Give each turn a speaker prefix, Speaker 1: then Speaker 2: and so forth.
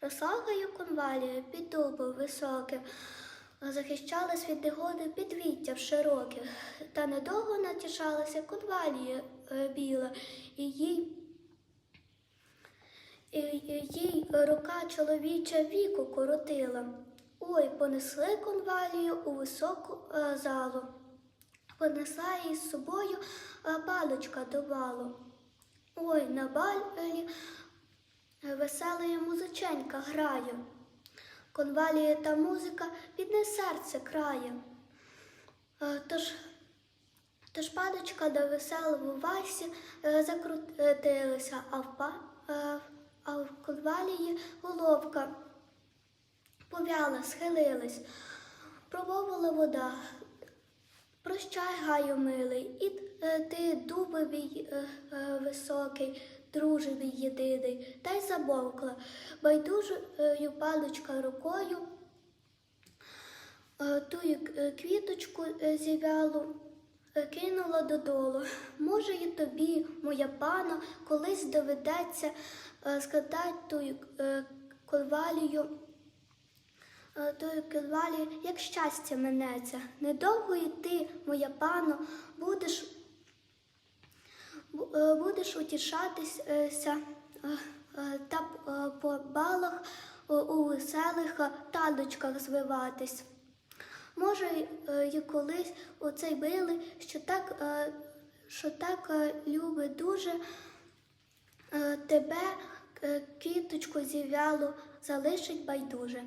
Speaker 1: Розлагаю конвалію під дубом високим, захищалась від негоди під віттям широким, та недовго натішалася конвалія е, біла, і їй, і, їй рука чоловіча віку коротила. Ой, понесли конвалію у високу е, залу. Понесла її з собою е, балочка до балу. Ой, на балі веселая музиченька грає. Конвалія та музика підне серце крає. Е, Тож, тож падочка до веселого вальсі е, закрутилася, а в, па, е, а в конвалії головка повяла, схилилась, промовила вода. Прощай, гаю милий, і ти, дубовий високий, друже мій єдиний, та й замовкла, байдужою паличка рукою, е, тую е, квіточку е, зів'ялу кинула додолу. Може, і тобі, моя пана, колись доведеться складати тую е, тою кивалі, як щастя минеться. Недовго й ти, моя пано, будеш, бу- будеш утішатися е, е, та е, по балах е, у веселих е, таночках звиватись. Може, е, і колись оцей били, що так, е, що так е, любить дуже е, тебе, е, квіточку зів'ялу, залишить байдуже.